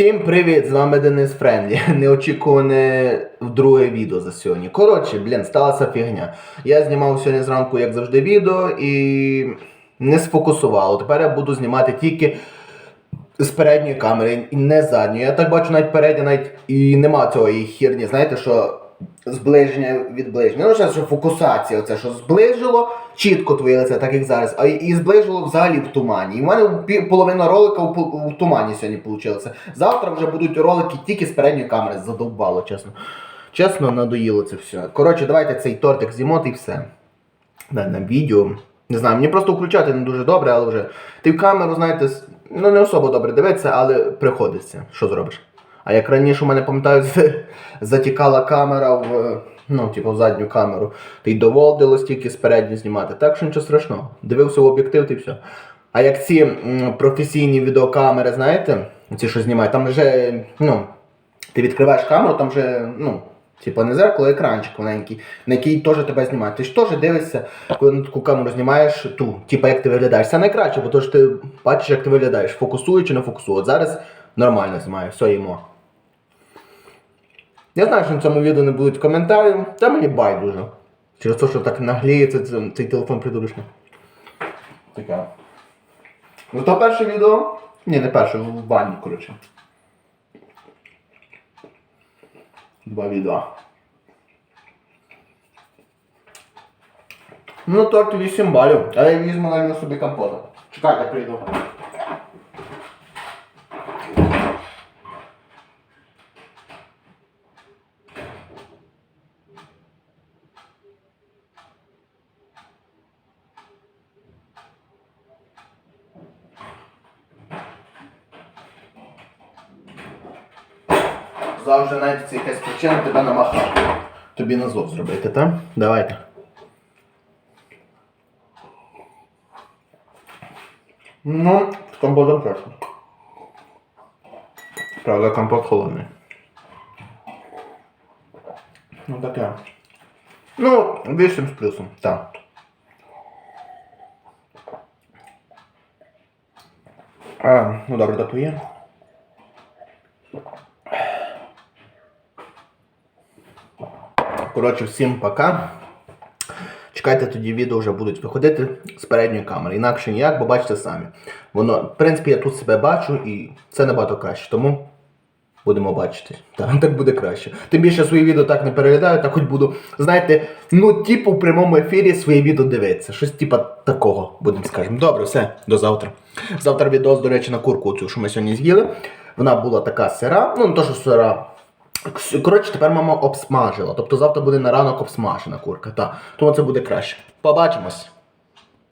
Всім привіт! З вами Денис Френдлі. Неочікуване друге відео за сьогодні. Коротше, блін, сталася фігня. Я знімав сьогодні зранку, як завжди, відео і не сфокусувало. Тепер я буду знімати тільки з передньої камери, і не задньої. Я так бачу, навіть передня, навіть і нема цього і хірні. Знаєте, що зближення від ближнього. Ну, зараз, що фокусація, оце, що зближило чітко твоє лице, так як зараз, а і- зближило взагалі в тумані. І в мене половина ролика в, тумані сьогодні вийшла. Завтра вже будуть ролики тільки з передньої камери. Задовбало, чесно. Чесно, надоїло це все. Коротше, давайте цей тортик з'їмо і все. На, на відео. Не знаю, мені просто включати не дуже добре, але вже. Ти в камеру, знаєте, ну не особо добре дивитися, але приходиться. Що зробиш? А як раніше у мене, пам'ятаю, затікала камера в, ну, типу, в задню камеру, то й доводилось тільки з передньої знімати. Так що нічого страшного. Дивився в об'єктив і все. А як ці професійні відеокамери, знаєте, ці, що знімають, там вже, ну, ти відкриваєш камеру, там вже, ну, типу не зеркало, а екранчик маленький, на який теж тебе знімають. Ти ж теж дивишся, коли на таку камеру знімаєш ту, типу як ти виглядаєш. Це найкраще, бо то ж ти бачиш, як ти виглядаєш, фокусує чи не фокусує. От зараз нормально знімаю, все їмо. Я знаю, що на цьому відео не будуть коментарів, та мені байдуже. Через те, що так нагліється цей, телефон придурочний. Таке. Ну то перше відео. Ні, не перше, в бані, коротше. Два відео. Ну, торт 8 балів, але я візьму навіть собі компота. Чекайте, прийду. Завжди це якась причина тебе намахати. Тобі на зло зробити, так? Давайте. Ну, з компотом краще. Правда, компот холодний. Ну таке. Ну, 8 з плюсом, так. А, ну добре, допоїм. Коротше, всім пока. Чекайте, тоді відео вже будуть виходити з передньої камери. Інакше ніяк, бо бачите самі. Воно, в принципі, я тут себе бачу і це набагато краще. Тому будемо бачити. Так, так буде краще. Тим більше свої відео так не переглядаю, так хоч буду, знаєте, ну, типу, в прямому ефірі свої відео дивитися. Щось типу такого, будемо скажемо. Добре, все, до завтра. Завтра відео, до речі, на курку цю, що ми сьогодні з'їли. Вона була така сира, ну не то, що сира. Коротше, тепер мама обсмажила. Тобто завтра буде на ранок обсмажена курка. Та. Тому це буде краще. Побачимось.